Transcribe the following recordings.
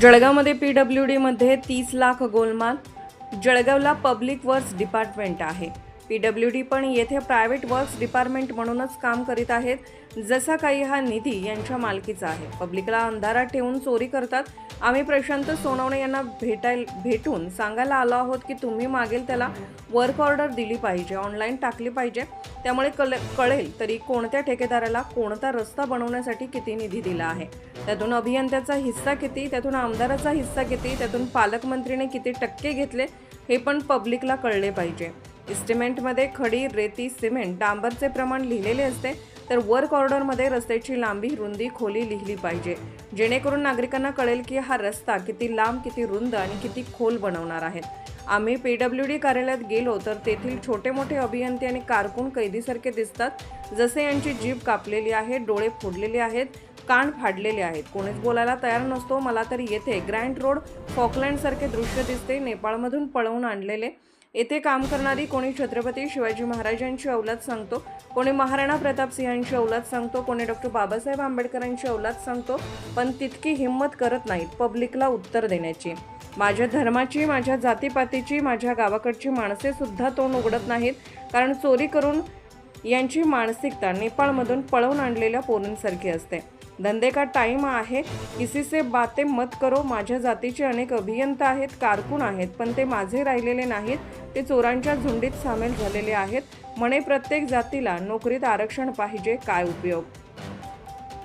जळगावमध्ये P W डीमध्ये तीस लाख गोलमाल जळगावला पब्लिक वर्क्स डिपार्टमेंट आहे. पी डब्ल्यू डी पण येथे प्रायव्हेट वर्क्स डिपार्टमेंट म्हणूनच काम करीत आहेत. जसा काही हा निधी यांच्या मालकीचा आहे. पब्लिकला अंधारात ठेवून चोरी करतात. आम्ही प्रशांत सोनवणे यांना भेटाय भेटून सांगायला आलो आहोत की तुम्ही मागेल त्याला वर्क ऑर्डर दिली पाहिजे ऑनलाईन टाकली पाहिजे. त्यामुळे कल कळेल तरी कोणत्या ठेकेदाराला कोणता रस्ता बनवण्यासाठी किती निधी दिला आहे. त्यातून अभियंत्याचा हिस्सा किती त्यातून आमदाराचा हिस्सा किती त्यातून पालकमंत्रीने किती टक्के घेतले हे पण पब्लिकला कळले पाहिजे. इस्टिमेंटमध्ये खडी रेती सिमेंट डांबरचे प्रमाण लिहिलेले असते तर वर्क ऑर्डरमध्ये रस्त्याची लांबी रुंदी खोली लिहिली पाहिजे. जेणेकरून नागरिकांना कळेल की हा रस्ता किती लांब किती रुंद आणि किती खोल बनवणार आहेत आम्ही पी डब्ल्यू डी कार्यालयात गेलो तर तेथील छोटे मोठे अभियंते आणि कारकून कैदीसारखे दिसतात. जसे यांची जीभ कापलेली आहे डोळे फोडलेले आहेत कान फाडलेले आहेत. कोणीच बोलायला तयार नसतो मला तर येथे ग्रँड रोड फॉकलँडसारखे दृश्य दिसते नेपाळमधून पळवून आणलेले. येथे काम करणारी कोणी छत्रपती शिवाजी महाराजांची अवलाद सांगतो कोणी महाराणा प्रताप सिंहांची अवलाद सांगतो कोणी डॉक्टर बाबासाहेब आंबेडकरांची अवलाद सांगतो पण तितकी हिंमत करत नाहीत पब्लिकला उत्तर देण्याची. माझ्या धर्माची माझ्या जातीपातीची माझ्या गावाकडची माणसे सुद्धा तोंड उघडत नाहीत कारण चोरी करून यांची मानसिकता नेपाळमधून पळवून आणलेल्या पोरींसारखी असते. धंदे का टाइम आहे? किसी से बाते मत करो माझ्या जातीचे अनेक अभियंता आहेत कारकून आहेत पण ते माझे राहिलेले नाहीत. ते चोरांच्या झुंडीत सामील झालेले आहेत. म्हणे प्रत्येक जातीला नोकरीत आरक्षण पाहिजे काय उपयोग?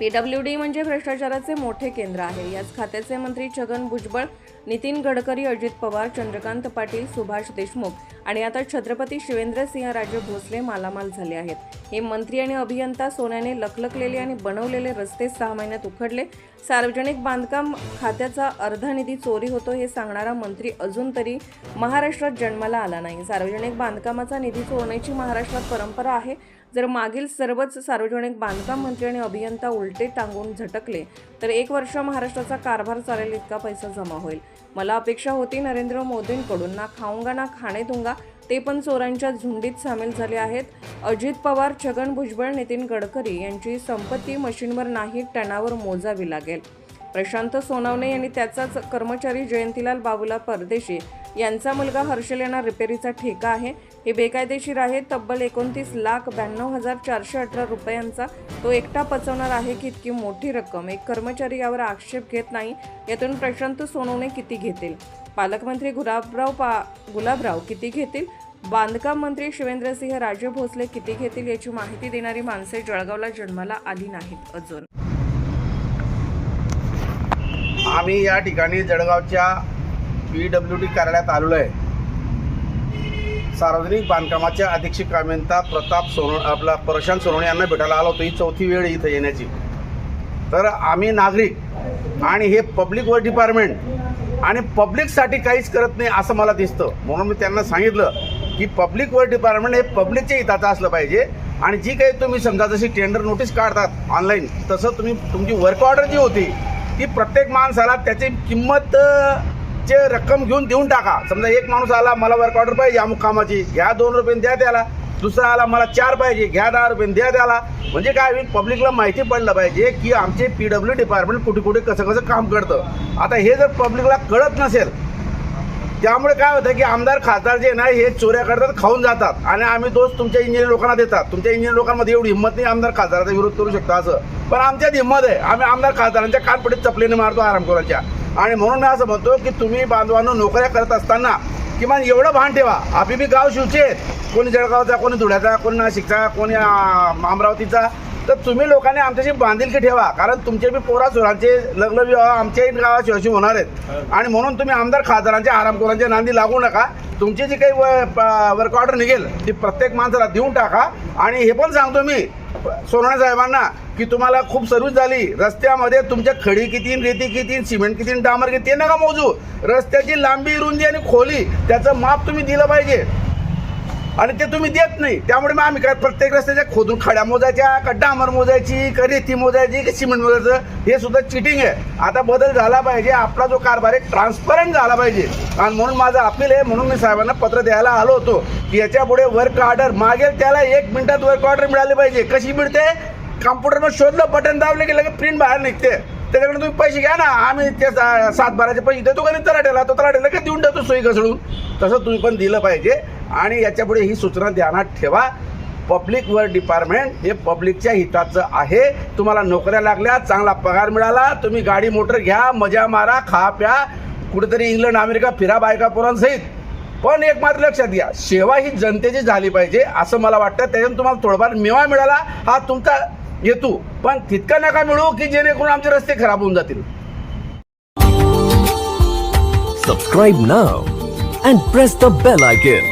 पी डब्ल्यू डी म्हणजे भ्रष्टाचाराचे मोठे केंद्र आहे. याच खात्याचे मंत्री छगन भुजबळ नितीन गडकरी अजित पवार चंद्रकांत पाटील सुभाष देशमुख आणि आता छत्रपती शिवेंद्रसिंहराजे भोसले मालामाल झाले आहेत. हे मंत्री आणि अभियंता सोन्याने लखलखलेले आणि बनवलेले रस्ते सहा महिन्यात उखडले. सार्वजनिक बांधकाम खात्याचा अर्धा निधी चोरी होतो हे सांगणारा मंत्री अजून तरी महाराष्ट्रात जन्माला आला नाही. सार्वजनिक बांधकामाचा निधी चोरण्याची महाराष्ट्रात परंपरा आहे. जर मागील सर्वच सार्वजनिक बांधकाम मंत्री आणि अभियंता उलटे टांगून झटकले तर एक वर्ष महाराष्ट्राचा कारभार चालेल इतका पैसा जमा होईल. मला अपेक्षा होती नरेंद्र मोदींकडून ना खाऊंगा ना खाणे दुंगा ते पण चोरांच्या झुंडीत सामील झाले आहेत. अजित पवार छगन भुजबळ नितीन गडकरी यांची संपत्ती मशीनवर नाही टनावर मोजावी लागेल. प्रशांत सोनावणे यांनी त्याचाच कर्मचारी जयंतीलाल बाबूला परदेशी. यांचा मुलगा हर्षल यांना रिपेरीचा ठेका आहे. हे बेकायदेशीर आहे. तब्बल एकोणतीस लाख ब्याण्णव हजार चारशे अठरा रुपयांचा तो एकटा पचवणार आहे की इतकी मोठी रक्कम? एक कर्मचारी यावर आक्षेप घेत नाही. यातून प्रशांत सोनवणे किती घेतील? पालकमंत्री गुलाबराव पा गुलाबराव किती घेतील? बांधकाम मंत्री शिवेंद्रसिंह राजे भोसले किती घेतील? याची माहिती देणारी माणसे जळगावला जन्माला आली नाहीत अजून. आम्ही या ठिकाणी जळगावच्या पी डब्ल्यू डी कार्यालयात आलेलो आहे. सार्वजनिक बांधकामाच्या अधीक्षक अभियंता प्रताप सोन आपला प्रशांत सोनवणे यांना भेटायला आलो होतो. ही चौथी वेळ इथं येण्याची. तर आम्ही नागरिक आणि हे पब्लिक वर्क डिपार्टमेंट आणि पब्लिकसाठी काहीच करत नाही असं मला दिसतं. म्हणून मी त्यांना सांगितलं की पब्लिक वर्क डिपार्टमेंट हे पब्लिकच्या हिताचं असलं पाहिजे. आणि जी काही तुम्ही समजा जशी टेंडर नोटीस काढतात ऑनलाईन तसं तुम्ही तुमची वर्क ऑर्डर जी होती ती प्रत्येक माणसाला त्याची किंमत चे रक्कम घेऊन देऊन टाका. समजा एक माणूस आला मला वर्क ऑर्डर पाहिजे अमुक कामाची घ्या दोन रुपये द्या त्याला. दुसरा आला मला चार पाहिजे. घ्या दहा रुपये द्या त्याला. म्हणजे काय होईल? पब्लिकला माहिती पडलं पाहिजे की आमचे पी डब्ल्यू डिपार्टमेंट कुठे कुठे कसं कसं काम करतं. आता हे जर पब्लिकला कळत नसेल त्यामुळे काय होतं की आमदार खासदार जे नाही हे चोऱ्या करतात खाऊन जातात. आणि आम्ही दोष तुमच्या इंजिनियर लोकांना देतात. तुमच्या इंजिनियर लोकांमध्ये एवढी हिंमत नाही आमदार खासदाराचा विरोध करू शकता असं. पण आमच्यात हिंमत आहे. आम्ही आमदार खासदारांच्या कानपटीत चपलीने मारतो आरामखोरांच्या. आणि म्हणून मी असं म्हणतो की तुम्ही बांधवांनो नोकऱ्या करत असताना किमान एवढं भान ठेवा. आपली बी गाव शिवचे आहेत कोणी जळगावचा कोणी धुळ्याचा कोणी नाशिकचा कोणी अमरावतीचा. तर तुम्ही लोकांनी आमच्याशी बांधिलकी ठेवा. कारण तुमचे बी पोरा सुरांचे लग्न विवाह आमच्याही गावात शिवाशी होणार आहेत. आणि म्हणून तुम्ही आमदार खासदारांच्या आरामखोरांच्या नांदी लागू नका. तुमची जी काही वर्क ऑर्डर निघेल ती प्रत्येक माणसाला देऊन टाका. आणि हे पण सांगतो मी सोनवणे साहेबांना की तुम्हाला खूप सर्व्हिस झाली. रस्त्यामध्ये तुमच्या खडी किती रेती किती सिमेंट किती डांबर किती नका मोजू. रस्त्याची लांबी रुंदी आणि खोली त्याचं माप तुम्ही दिलं पाहिजे. आणि ते तुम्ही देत नाही. त्यामुळे मग आम्ही काय प्रत्येक रस्त्याच्या खोदून खड्या मोजायच्या का डांबर मोजायची का रेती मोजायची का सिमेंट मोजायचं हे सुद्धा चिटिंग आहे. आता बदल झाला पाहिजे. आपला जो कारभार आहे ट्रान्सपरंट झाला पाहिजे. आणि म्हणून माझं अपील आहे म्हणून मी साहेबांना पत्र द्यायला आलो होतो की याच्यापुढे वर्क ऑर्डर मागेल त्याला एक मिनिटात वर्क ऑर्डर मिळाली पाहिजे. कशी मिळते? कॉम्प्युटरवर शोधलं बटन दाबले की लगेच प्रिंट बाहेर निघते. त्याच्याकडे तुम्ही पैसे घ्या ना. आम्ही ते सा- सात बाराचे पैसे देतो का नाही? तलाट्याला तो तलाट्याला का देऊन देतो सोयी घसळून तसं तुम्ही पण दिलं पाहिजे. आणि याच्यापुढे ही सूचना ध्यानात ठेवा. पब्लिक वर्क डिपार्टमेंट हे पब्लिकच्या हिताचं आहे. तुम्हाला नोकऱ्या लागल्या चांगला पगार मिळाला तुम्ही गाडी मोटर घ्या मजा मारा खा प्या. कुठेतरी इंग्लंड अमेरिका फिरा बायका पोरांसहित पण एक मात्र लक्षात घ्या सेवा ही जनतेची झाली पाहिजे असं मला वाटतं. त्याच्यातून तुम्हाला थोडाफार मेवा मिळाला हा तुमचा येतो पण तितका नका मिळू की जेणेकरून आमचे रस्ते खराब होऊन जातील. Subscribe now and press the bell icon